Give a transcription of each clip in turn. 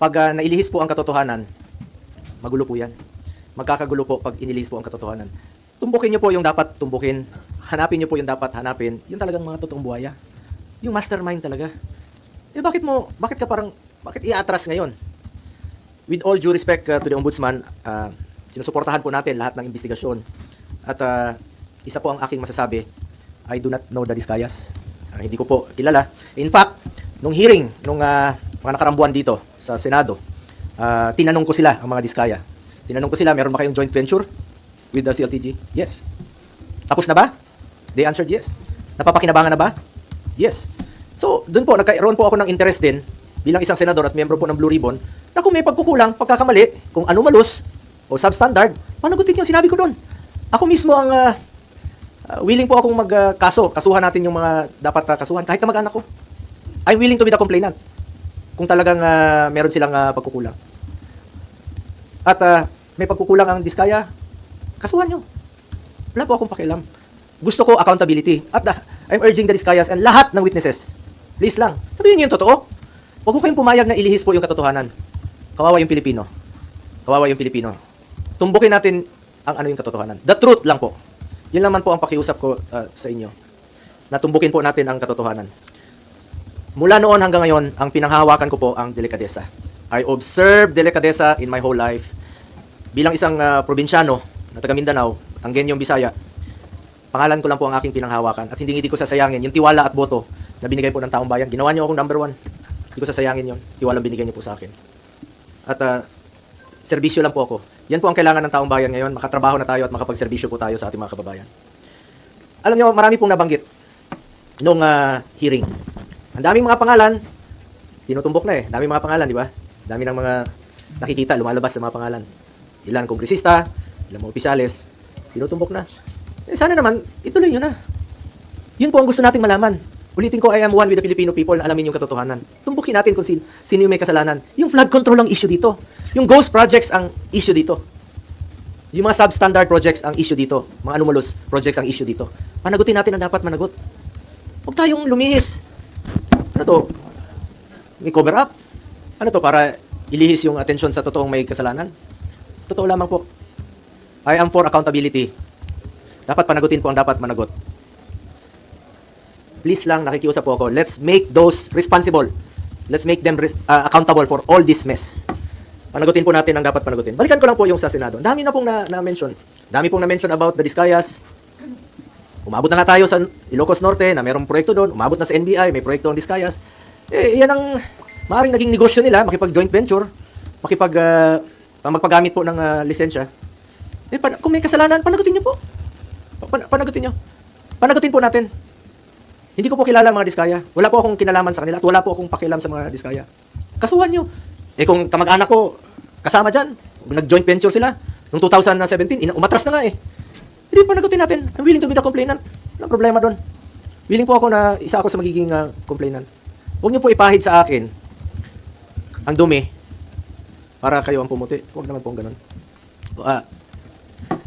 Pag ah, nailihis po ang katotohanan, magulo po yan. Magkakagulo po pag inilihis po ang katotohanan. Tumbukin niyo po yung dapat tumbukin. Hanapin niyo po yung dapat hanapin. Yung talagang mga totoong buhaya. Yung mastermind talaga. Eh bakit mo, bakit ka parang, bakit i-atras ngayon? With all due respect uh, to the ombudsman, uh, sinusuportahan po natin lahat ng investigasyon. At uh, isa po ang aking masasabi, I do not know the Discayas. Uh, hindi ko po kilala. In fact, nung hearing, nung uh, mga nakarambuan dito sa Senado, uh, tinanong ko sila, ang mga Diskaya. Tinanong ko sila, meron ba kayong joint venture with the CLTG? Yes. Tapos na ba? They answered yes. Napapakinabangan na ba? Yes. So, doon po, nagkaroon po ako ng interest din bilang isang senador at miyembro po ng Blue Ribbon na kung may pagkukulang, pagkakamali, kung anomalous o substandard, panagutin yung sinabi ko doon. Ako mismo ang ah, willing po akong magkaso. kasuhan natin yung mga dapat ah, kasuhan kahit kamag-anak ko. I'm willing to be the complainant kung talagang ah, meron silang ah, pagkukulang. At ah, may pagkukulang ang Diskaya, kasuhan nyo. Wala po akong pakialam. Gusto ko accountability. At ah, I'm urging the Diskayas and lahat ng witnesses. Please lang, sabihin niyo yung totoo. Huwag ko kayong pumayag na ilihis po yung katotohanan. Kawawa yung Pilipino. Kawawa yung Pilipino. Tumbukin natin ang ano yung katotohanan. The truth lang po. Yun naman po ang pakiusap ko ah, sa inyo. Na tumbukin po natin ang katotohanan. Mula noon hanggang ngayon, ang pinanghawakan ko po ang delikadesa. I observe delikadesa in my whole life. Bilang isang ah, probinsyano na taga Mindanao, ang genyong Bisaya, pangalan ko lang po ang aking pinanghawakan at hindi hindi ko sasayangin yung tiwala at boto na binigay po ng taong bayan. Ginawa niyo akong number one. Hindi ko sasayangin yon. Tiwalang binigay niyo po sa akin. At ah, serbisyo lang po ako. Yan po ang kailangan ng taong bayan ngayon. Makatrabaho na tayo at makapagserbisyo po tayo sa ating mga kababayan. Alam niyo, marami pong nabanggit nung ah, hearing. Ang daming mga pangalan, tinutumbok na eh. Daming mga pangalan, di ba? Dami ng mga nakikita, lumalabas sa mga pangalan. Ilan kongresista, ilan mga opisyales, tinutumbok na. Eh, sana naman, ituloy nyo na. Yun po ang gusto nating malaman. Ulitin ko, I am one with the Filipino people na alamin yung katotohanan. Tumbukin natin kung sin, sino yung may kasalanan. Yung flood control ang issue dito. Yung ghost projects ang issue dito. Yung mga substandard projects ang issue dito. Mga anomalous projects ang issue dito. Panagutin natin ang dapat managot. Huwag tayong lumihis. Ano to? May cover up? Ano to? Para ilihis yung atensyon sa totoong may kasalanan? Totoo lamang po. I am for accountability. Dapat panagutin po ang dapat managot. Please lang, nakikiusap po ako. Let's make those responsible. Let's make them uh, accountable for all this mess. Panagutin po natin ang dapat panagutin. Balikan ko lang po yung sa Senado. Dami na pong na- na-mention. Dami pong na-mention about the Discayas. Umabot na nga tayo sa Ilocos Norte na mayroong proyekto doon. Umabot na sa NBI, may proyekto ang Discayas. Eh, yan ang maaaring naging negosyo nila, makipag-joint venture, makipag, ah, magpagamit po ng ah, lisensya. Eh, pan- kung may kasalanan, panagutin niyo po. Pan- panagutin niyo. Panagutin po natin. Hindi ko po kilala ang mga diskaya. Wala po akong kinalaman sa kanila at wala po akong pakialam sa mga diskaya. Kasuhan nyo. Eh kung kamag-anak ko kasama dyan, nag-joint venture sila, noong 2017, ina- umatras na nga eh. Hindi pa nagutin natin. I'm willing to be the complainant. Walang problema doon. Willing po ako na isa ako sa magiging ah, complainant. Huwag niyo po ipahid sa akin ang dumi para kayo ang pumuti. Huwag naman po ang ganun. Ah,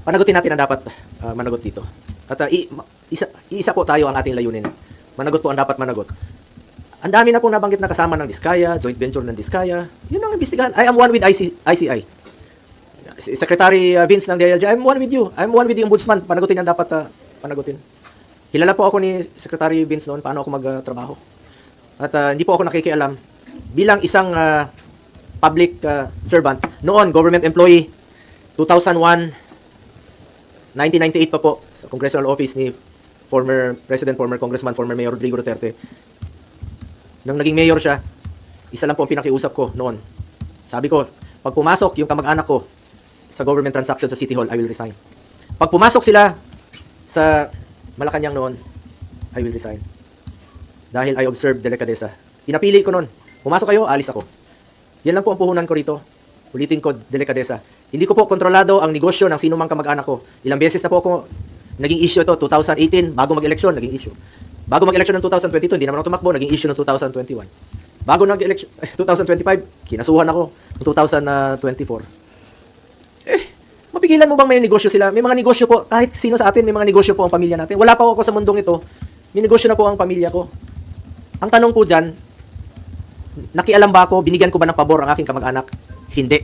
panagutin natin ang dapat ah, managot dito. At ah, i- isa, isa po tayo ang ating layunin. Managot po ang dapat managot. Ang dami na pong nabanggit na kasama ng Diskaya, joint venture ng Diskaya. Yun ang imbestigahan. I am one with IC, ICI. Secretary uh, Vince ng DILG, I'm one with you. I'm one with the Ombudsman. Panagutin ang dapat uh, panagutin. Kilala po ako ni Secretary Vince noon, paano ako magtrabaho. At uh, hindi po ako nakikialam. Bilang isang uh, public uh, servant, noon, government employee, 2001, 1998 pa po, sa congressional office ni former President, former Congressman, former Mayor Rodrigo Duterte. Nang naging mayor siya, isa lang po ang pinakiusap ko noon. Sabi ko, pag pumasok yung kamag-anak ko sa government transaction sa City Hall, I will resign. Pag pumasok sila sa Malacanang noon, I will resign. Dahil I observed delikadesa. Pinapili ko noon. Pumasok kayo, alis ako. Yan lang po ang puhunan ko rito. Ulitin ko, delikadesa. Hindi ko po kontrolado ang negosyo ng sino mang kamag-anak ko. Ilang beses na po ako naging issue ito, 2018, bago mag-eleksyon, naging issue. Bago mag-eleksyon ng 2022, hindi naman ako tumakbo, naging issue ng 2021. Bago nag-eleksyon, 2025, kinasuhan ako ng 2024. Mapigilan mo bang may negosyo sila? May mga negosyo po, kahit sino sa atin, may mga negosyo po ang pamilya natin. Wala pa ako sa mundong ito, may negosyo na po ang pamilya ko. Ang tanong po dyan, Nakialam ba ako, binigyan ko ba ng pabor ang aking kamag-anak? Hindi.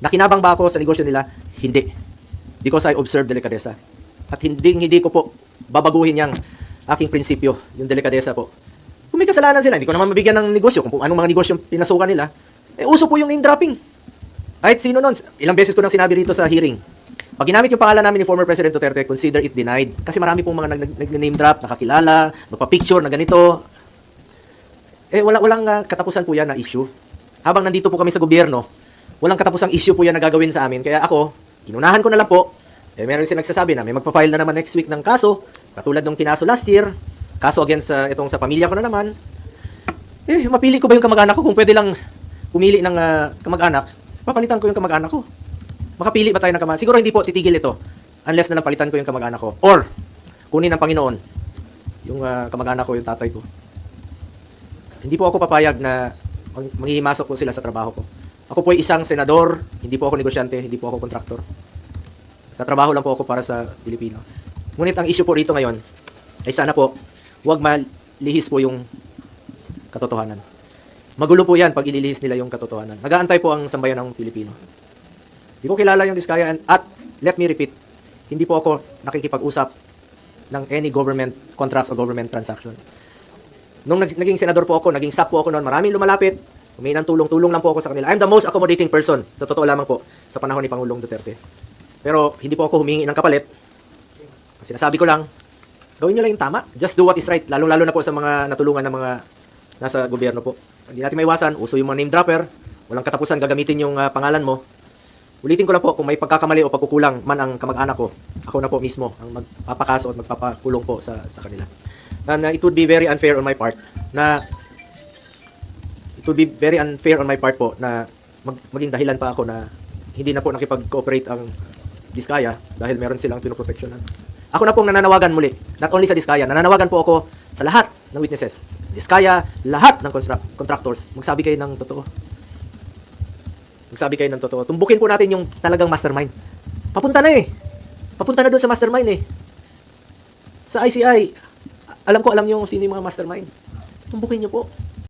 Nakinabang ba ako sa negosyo nila? Hindi. Because I observe delikadesa. At hindi, hindi ko po babaguhin yung aking prinsipyo, yung delikadesa po. Kung may kasalanan sila, hindi ko naman mabigyan ng negosyo, kung anong mga negosyo pinasukan nila, eh uso po yung name dropping. Kahit sino nun, ilang beses ko nang sinabi rito sa hearing, pag ginamit yung pangalan namin ni former President Duterte, consider it denied. Kasi marami pong mga nag- nag- name drop, nakakilala, magpa-picture na ganito. Eh, wala, walang ah, katapusan po yan na issue. Habang nandito po kami sa gobyerno, walang katapusang issue po yan na gagawin sa amin. Kaya ako, inunahan ko na lang po. Eh, meron siya nagsasabi na may magpa-file na naman next week ng kaso, katulad nung kinaso last year, kaso against sa itong sa pamilya ko na naman. Eh, mapili ko ba yung kamag-anak ko kung pwede lang pumili ng ah, kamag-anak, papalitan ko yung kamag-anak ko. Makapili ba tayo ng kamag Siguro hindi po titigil ito unless na napalitan ko yung kamag-anak ko. Or, kunin ng Panginoon yung ah, kamag-anak ko, yung tatay ko. Hindi po ako papayag na manghihimasok po sila sa trabaho ko. Ako po ay isang senador, hindi po ako negosyante, hindi po ako kontraktor. Tatrabaho lang po ako para sa Pilipino. Ngunit ang issue po rito ngayon ay sana po huwag malihis po yung katotohanan. Magulo po yan pag ililihis nila yung katotohanan. Nagaantay po ang sambayan ng Pilipino. Hindi ko kilala yung Diskaya and- at let me repeat, hindi po ako nakikipag-usap ng any government contracts or government transaction. Nung nag- naging senador po ako, naging SAP po ako noon, maraming lumalapit, humingi ng tulong, tulong lang po ako sa kanila. I'm the most accommodating person, sa totoo lamang po, sa panahon ni Pangulong Duterte. Pero hindi po ako humingi ng kapalit. Sinasabi ko lang, gawin nyo lang yung tama. Just do what is right, lalong-lalo na po sa mga natulungan ng mga nasa gobyerno po. Hindi natin maiwasan, uso yung mga name dropper, walang katapusan gagamitin yung ah, pangalan mo. Ulitin ko lang po, kung may pagkakamali o pagkukulang man ang kamag-anak ko, ako na po mismo ang magpapakaso at magpapakulong po sa, sa kanila. And uh, it would be very unfair on my part na it would be very unfair on my part po na mag, maging dahilan pa ako na hindi na po nakipag-cooperate ang Diskaya dahil meron silang pinoproteksyonan. Ako na pong nananawagan muli, not only sa Diskaya, nananawagan po ako sa lahat ng witnesses. Diskaya, lahat ng contractors, magsabi kayo ng totoo. Magsabi kayo ng totoo. Tumbukin po natin yung talagang mastermind. Papunta na eh. Papunta na doon sa mastermind eh. Sa ICI, alam ko alam niyo sino yung mga mastermind. Tumbukin niyo po.